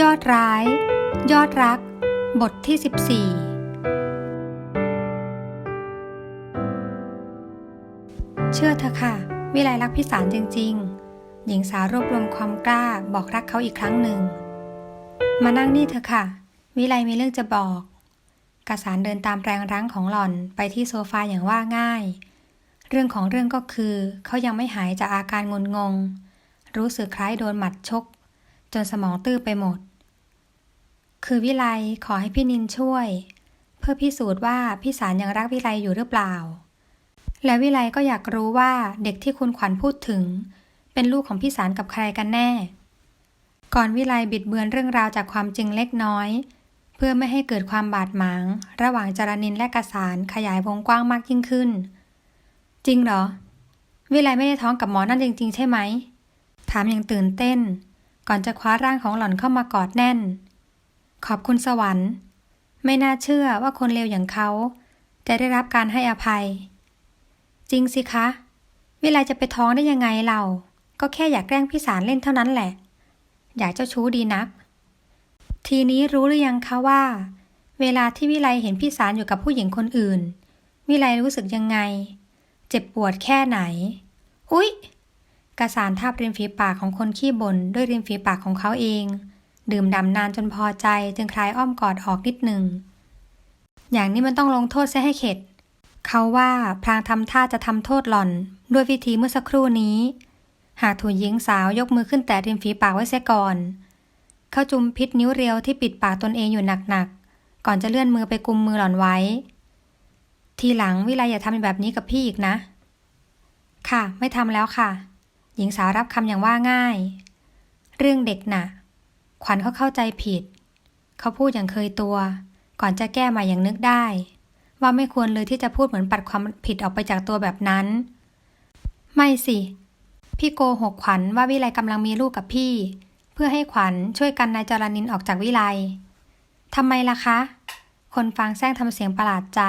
ยอดร้าย ยอดรัก บทที่ 14 เชื่อเธอค่ะ วิไลรักพี่สารจริง ๆ หญิงสาวรวบรวมความกล้าบอกรักเขาอีกครั้งหนึ่ง มานั่งนี่เถอค่ะ วิไลมีเรื่องจะบอก กสารเดินตามแรงรั้งของหล่อนไปที่โซฟาอย่างว่าง่าย เรื่องของเรื่องก็คือ เขายังไม่หายจากอาการงุนงง รู้สึกคล้ายโดนหมัดชกจนสมองตื้อไปหมด คือวิไลขอให้พี่นินช่วย เพื่อพิสูจน์ว่าพี่สารยังรักวิไลอยู่หรือเปล่า และวิไลก็อยากรู้ว่าเด็กที่คุณขวัญพูดถึง เป็นลูกของพี่สารกับใครกันแน่ ก่อนวิไลบิดเบือนเรื่องราวจากความจริงเล็กน้อย เพื่อไม่ให้เกิดความบาดหมาง ระหว่างจารนินและกสารขยายวงกว้างมากยิ่งขึ้น จริงเหรอ วิไลไม่ได้ท้องกับหมอนั่นจริง ๆ ใช่ไหมถามอย่างตื่นเต้น ก่อนจะคว้าร่างของหล่อนเข้ามากอดแน่น ขอบคุณสวรรค์ ไม่น่าเชื่อว่าคนเลวอย่างเขา จะได้รับการให้อภัย จริงสิคะ วิไลจะไปท้องได้ยังไงเรา ก็แค่อยากแกล้งพี่สารเล่นเท่านั้นแหละ อยากเจ้าชู้ดีนัก ทีนี้รู้หรือยังคะว่า เวลาที่วิไลเห็นพี่สารอยู่กับผู้หญิงคนอื่น วิไลรู้สึกยังไง เจ็บปวดแค่ไหน อุ๊ยกระสานทับริมฝีปากของคนขี้บ่นด้วยริมฝีปากของเขาเอง ดื่มด่ำนานจนพอใจจึงคลายอ้อมกอดออกนิดหนึ่ง อย่างนี้มันต้องลงโทษซะให้เข็ด เขาว่าพลางทำท่าจะทำโทษหล่อน ด้วยวิธีเมื่อสักครู่นี้ หากถูกหญิงสาวยกมือขึ้นแต่ริมฝีปากไว้เสียก่อน เขาจุมพิษนิ้วเรียวที่ปิดปากตนเองอยู่หนักๆ ก่อนจะเลื่อนมือไปกุมมือหล่อนไว้ ทีหลังวิไลอย่าทำแบบนี้กับพี่อีกนะ ค่ะ ไม่ทำแล้วค่ะ หญิงสาวรับคำอย่างว่าง่าย เรื่องเด็กน่ะ ขวัญเขาเข้าใจผิด เขาพูดอย่างเคยตัว ก่อนจะแก้มาอย่างนึกได้ ว่าไม่ควรเลยที่จะพูดเหมือนปัดความผิดออกไปจากตัวแบบนั้น ไม่สิ พี่โกหกขวัญว่าวิไลกำลังมีลูกกับพี่ เพื่อให้ขวัญช่วยกันนายจรนินออกจากวิไลทำไมล่ะคะ คนฟังแซงทำเสียงประหลาดใจ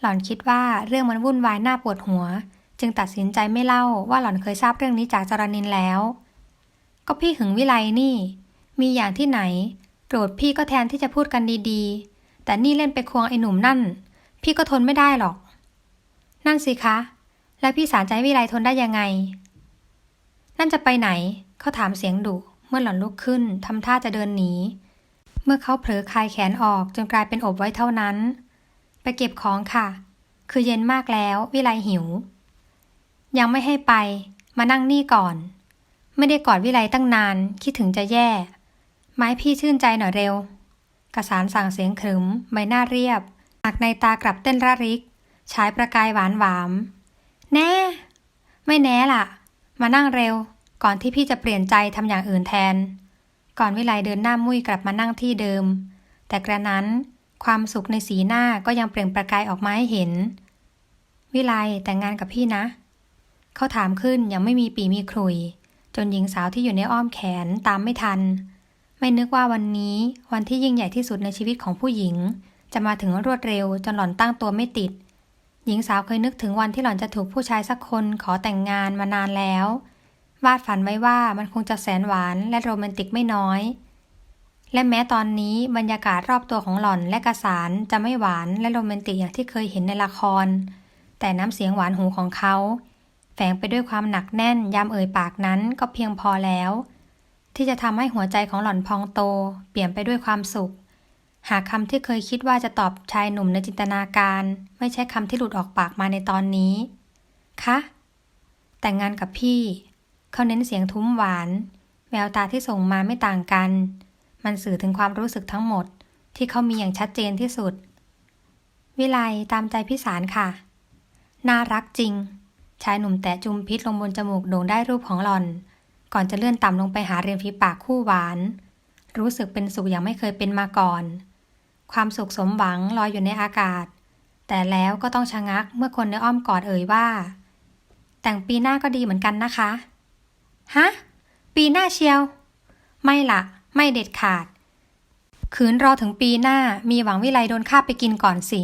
หล่อนคิดว่าเรื่องมันวุ่นวายน่าปวดหัว จึงตัดสินใจไม่เล่าว่าหล่อนเคยทราบเรื่องนี้จากจรนินแล้ว ก็พี่หึงวิไลนี่ มีอย่างที่ไหน โกรธพี่ก็แทนที่จะพูดกันดีๆ แต่นี่เล่นไปควงไอ้หนุ่มนั่น พี่ก็ทนไม่ได้หรอก นั่นสิคะ แล้วพี่สารใจวิไลทนได้ยังไง นั่นจะไปไหน เขาถามเสียงดุเมื่อหล่อนลุกขึ้นทำท่าจะเดินหนี เมื่อเขาเผลอคลายแขนออกจนกลายเป็นอบไว้เท่านั้น ไปเก็บของค่ะ คือเย็นมากแล้ววิไลหิว ยังไม่ให้ไป มานั่งนี่ก่อน ไม่ได้กอดวิไลตั้งนานคิดถึงจะแย่ ไม้พี่ชื่นใจหน่อยเร็ว กระสานสั่งเสียงขรึมใบหน้าเรียบ หากในตากลับเต้นระริก ฉายประกายหวานหวาม แน่ ไม่แน่ล่ะ มานั่งเร็ว ก่อนที่พี่จะเปลี่ยนใจทำอย่างอื่นแทน ก่อนวิไลเดินหน้ามุ้ยกลับมานั่งที่เดิม แต่กระนั้นความสุขในสีหน้าก็ยังเปล่งประกายออกมาให้เห็น วิไลแต่งงานกับพี่นะ เขาถามขึ้นยังไม่มีปีมีครุย จนหญิงสาวที่อยู่ในอ้อมแขนตามไม่ทัน ไม่นึกว่าวันนี้วันที่ยิ่งใหญ่ที่สุดในชีวิตของผู้หญิง จะมาถึงรวดเร็วจนหล่อนตั้งตัวไม่ติด หญิงสาวเคยนึกถึงวันที่หล่อนจะถูกผู้ชายสักคนขอแต่งงานมานานแล้ว วาดฝันไว้ว่ามันคงจะแสนหวานและโรแมนติกไม่น้อย และแม้ตอนนี้บรรยากาศรอบตัวของหล่อนและกระสานจะไม่หวานและโรแมนติกอย่างที่เคยเห็นในละคร แต่น้ำเสียงหวานหูของเขา แฝงไปด้วยความหนักแน่นยามเอ่ยปากนั้นก็เพียงพอแล้ว ที่จะทำให้หัวใจของหล่อนพองโต เปลี่ยนไปด้วยความสุข หากคำที่เคยคิดว่าจะตอบชายหนุ่มในจินตนาการ ไม่ใช่คำที่หลุดออกปากมาในตอนนี้ คะ แต่งงานกับพี่ เขาเน้นเสียงทุ้มหวาน แววตาที่ส่งมาไม่ต่างกัน มันสื่อถึงความรู้สึกทั้งหมด ที่เขามีอย่างชัดเจนที่สุด วิไลตามใจพี่สารค่ะ น่ารักจริง ชายหนุ่มแตะจุมพิษลงบนจมูกโด่งได้รูปของหล่อน ก่อนจะเลื่อนต่ำลงไปหาเรียมฝีปากคู่หวาน รู้สึกเป็นสุขอย่างไม่เคยเป็นมาก่อน ความสุขสมหวังลอยอยู่ในอากาศ แต่แล้วก็ต้องชะงักเมื่อคนในอ้อมกอดเอ่ยว่า แต่งปีหน้าก็ดีเหมือนกันนะคะ ฮะ ปีหน้าเชียว ไม่ละไม่เด็ดขาด ขืนรอถึงปีหน้ามีหวังวิไลโดนฆ่าไปกินก่อนสิ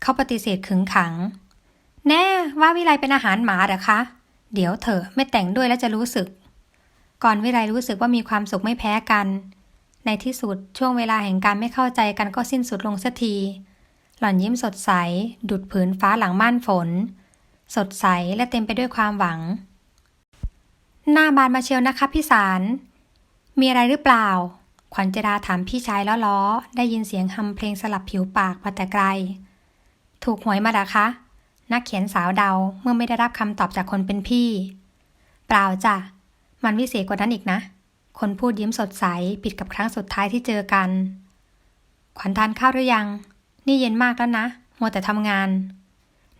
เขาปฏิเสธขึงขัง แน่ว่าวิไลเป็นอาหารหมาเหรอคะเดี๋ยวเถอะไม่แต่งด้วยแล้วจะรู้สึก ก่อนวิไลรู้สึกว่ามีความสุขไม่แพ้กัน ในที่สุดช่วงเวลาแห่งการไม่เข้าใจกันก็สิ้นสุดลงสักที หล่อนยิ้มสดใส ดุดผืนฟ้าหลังม่านฝน สดใสและเต็มไปด้วยความหวัง หน้าบานมาเชียวนะคะพี่สารมีอะไรหรือเปล่า ขวัญจราถามพี่ชายล้อๆได้ยินเสียงฮัมเพลงสลับผิวปากมาแต่ไกล ถูกหวยมาดะคะ นักเขียนสาวเดาเมื่อไม่ได้รับคำตอบจากคนเป็นพี่ เปล่าจ้ะ มันวิเศษกว่านั้นอีกนะ คนพูดยิ้มสดใสปิดกับครั้งสุดท้ายที่เจอกัน ขวัญทานข้าวหรือยัง นี่เย็นมากแล้วนะ มัวแต่ทำงาน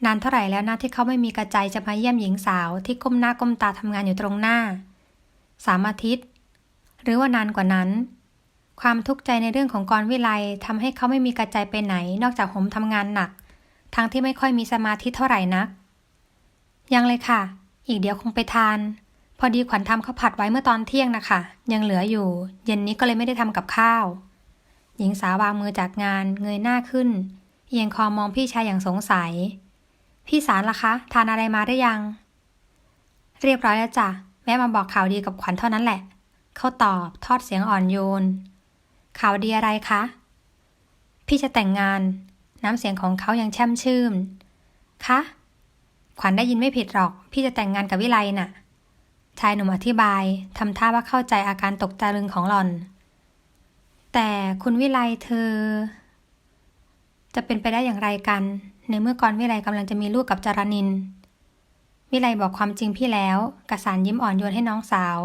นานเท่าไหร่แล้วนะที่เขาไม่มีกระใจจะมาเยี่ยมหญิงสาวที่ก้มหน้าก้มตาทำงานอยู่ตรงหน้า สามอาทิตย์ หรือว่านานกว่านั้น ความทุกข์ใจในเรื่องของกรวิไลทำให้เขาไม่มีกระใจไปไหน นอกจากผมทำงานหนัก ทั้งที่ไม่ค่อยมีสมาธิเท่าไหร่นัก ยังเลยค่ะ อีกเดี๋ยวคงไปทาน พอดีขวัญทำข้าวผัดไว้เมื่อตอนเที่ยงนะคะ ยังเหลืออยู่ เย็นนี้ก็เลยไม่ได้ทำกับข้าว หญิงสาววางมือจากงานเงยหน้าขึ้น เอียงคอมองพี่ชายอย่างสงสัย พี่สารล่ะคะ ทานอะไรมาได้ยัง เรียบร้อยแล้วจ้ะแม่มาบอกข่าวดีกับขวัญเท่านั้นแหละ เขาตอบทอดเสียงอ่อนโยน ข่าวดีอะไรคะ พี่จะแต่งงาน น้ำเสียงของเขายังแช่มชื่น คะ ขวัญได้ยินไม่ผิดหรอก พี่จะแต่งงานกับวิไลน่ะ ชายหนุ่มอธิบายทำท่าว่าเข้าใจอาการตกตะลึงของหล่อน แต่คุณวิไลเธอ จะเป็นไปได้อย่างไรกัน ในเมื่อกรวิไลกำลังจะมีลูกกับจารนิน วิไลบอกความจริงพี่แล้วกระสานยิ้มอ่อนโยนให้น้องสาว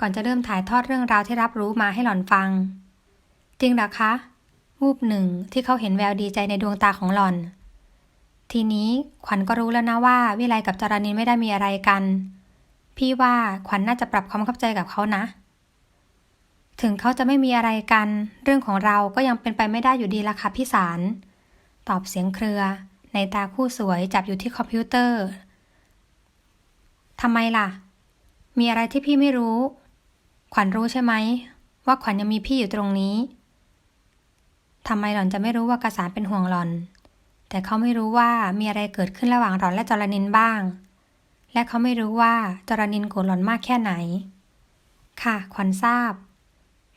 ก่อนจะเริ่มถ่ายทอดเรื่องราวที่รับรู้มาให้หล่อนฟัง จริงหรอคะวูบหนึ่งที่เขาเห็นแววดีใจในดวงตาของหล่อน ทีนี้ขวัญก็รู้แล้วนะว่าวิไลกับจารนินไม่ได้มีอะไรกัน พี่ว่าขวัญนน่าจะปรับความเข้าใจกับเขานะ ถึงเขาจะไม่มีอะไรกัน เรื่องของเราก็ยังเป็นไปไม่ได้อยู่ดีละค่ะพี่สาร ตอบเสียงเครือ ในตาคู่สวยจับอยู่ที่คอมพิวเตอร์ทำไมล่ะ มีอะไรที่พี่ไม่รู้ ขวัญรู้ใช่ไหม ว่าขวัญยังมีพี่อยู่ตรงนี้ทำไมหล่อนจะไม่รู้ว่ากระสานเป็นห่วงหล่อน แต่เขาไม่รู้ว่ามีอะไรเกิดขึ้นระหว่างหล่อนและจรนินบ้าง และเขาไม่รู้ว่าจรนินโกรธหลอนมากแค่ไหน ค่ะ ขวัญทราบ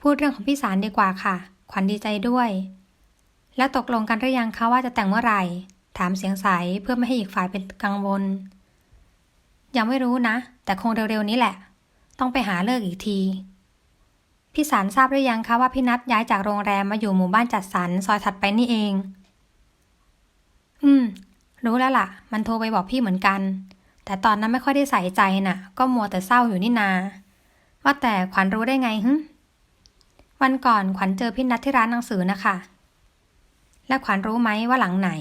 พูดเรื่องของพี่สารดีกว่าค่ะ ขวัญดีใจด้วย แล้วตกลงกันหรือยังคะว่าจะแต่งเมื่อไหร่ ถามเสียงใสเพื่อไม่ให้อีกฝ่ายเป็นกังวล ยังไม่รู้นะ แต่คงเร็วๆนี้แหละ ต้องไปหาเลิกอีกทีพี่สารทราบหรือยังคะว่าพี่นัดย้ายจากโรงแรมมาอยู่หมู่บ้านจัดสรรซอยถัดไปนี่เอง อืม รู้แล้วล่ะ มันโทรไปบอกพี่เหมือนกัน แต่ตอนนั้นไม่ค่อยได้ใส่ใจน่ะ ก็มัวแต่เศร้าอยู่นี่นา ว่าแต่ขวัญรู้ได้ไงฮึวันก่อนขวัญเจอพี่นัดที่ร้านหนังสือนะคะ และขวัญรู้ไหมว่าหลังไหน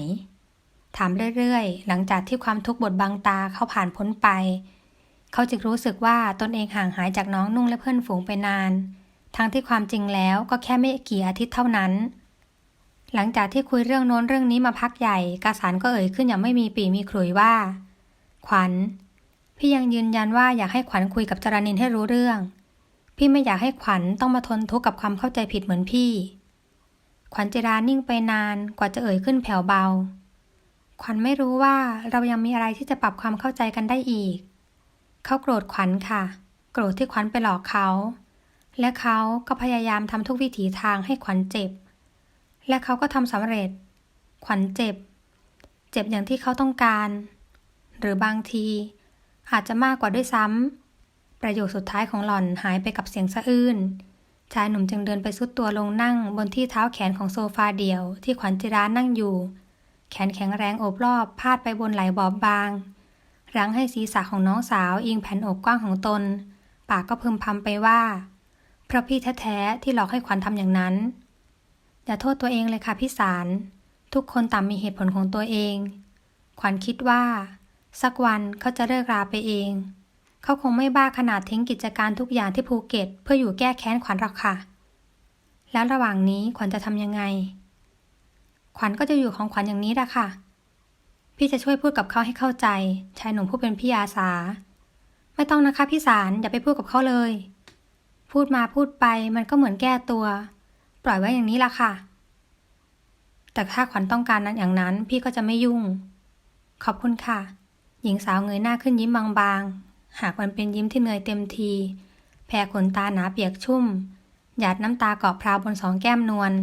ถามเรื่อยๆ หลังจากที่ความทุกข์บดบังตาเขาผ่านพ้นไป เขาจึงรู้สึกว่าตนเองห่างหายจากน้องนุ่งและเพื่อนฝูงไปนาน ทั้งที่ความจริงแล้วก็แค่ไม่กี่อาทิตย์เท่านั้น หลังจากที่คุยเรื่องโน้นเรื่องนี้มาพักใหญ่ กาสารก็เอ่ยขึ้นอย่างไม่มีปีมีขลุยว่า ขวัญ พี่ยังยืนยันว่าอยากให้ขวัญคุยกับจรานินให้รู้เรื่อง พี่ไม่อยากให้ขวัญต้องมาทนทุกข์กับความเข้าใจผิดเหมือนพี่ ขวัญจิรานิ่งไปนานกว่าจะเอ่ยขึ้นแผ่วเบา ขวัญไม่รู้ว่าเรายังมีอะไรที่จะปรับความเข้าใจกันได้อีก เขาโกรธขวัญค่ะ โกรธที่ขวัญไปหลอกเขา และเขาก็พยายามทำทุกวิถีทางให้ขวัญเจ็บ และเขาก็ทำสำเร็จ ขวัญเจ็บ เจ็บอย่างที่เขาต้องการ หรือบางที อาจจะมากกว่าด้วยซ้ำ ประโยคสุดท้ายของหล่อนหายไปกับเสียงสะอื้น ชายหนุ่มจึงเดินไปซุดตัวลงนั่งบนที่เท้าแขนของโซฟาเดี่ยวที่ขวัญจิรานั่งอยู่ แขนแข็งแรงโอบรอบพาดไปบนไหล่บอบบาง รั้งให้ศีรษะของน้องสาวอิงแผ่นอกกว้างของตน ปากก็พึมพำไปว่า เพราะพี่แท้ๆที่หลอกให้ขวัญทำอย่างนั้น อย่าโทษตัวเองเลยค่ะพี่สารทุกคนต่างมีเหตุผลของตัวเอง ขวัญคิดว่า สักวันเขาจะเลิกราไปเอง เขาคงไม่บ้าขนาดทิ้งกิจการทุกอย่างที่ภูเก็ต เพื่ออยู่แก้แค้นขวัญหรอกค่ะ แล้วระหว่างนี้ขวัญจะทำยังไง ขวัญก็จะอยู่ของขวัญอย่างนี้ละค่ะ พี่จะช่วยพูดกับเขาให้เข้าใจ ชายหนุ่มผู้เป็นพี่อาสา ไม่ต้องนะคะพี่สารอย่าไปพูดกับเขาเลย พูดมาพูดไปมันก็เหมือนแก้ตัว ปล่อยไว้อย่างนี้ละค่ะแต่ถ้าขวัญต้องการนั้นอย่างนั้น พี่ก็จะไม่ยุ่ง ขอบคุณค่ะ หญิงสาวเงยหน้าขึ้นยิ้มบางๆ หากมันเป็นยิ้มที่เหนื่อยเต็มที แผ่ขนตาหนาเปียกชุ่ม หยาดน้ำตาเกาะพราวบนสองแก้มนวล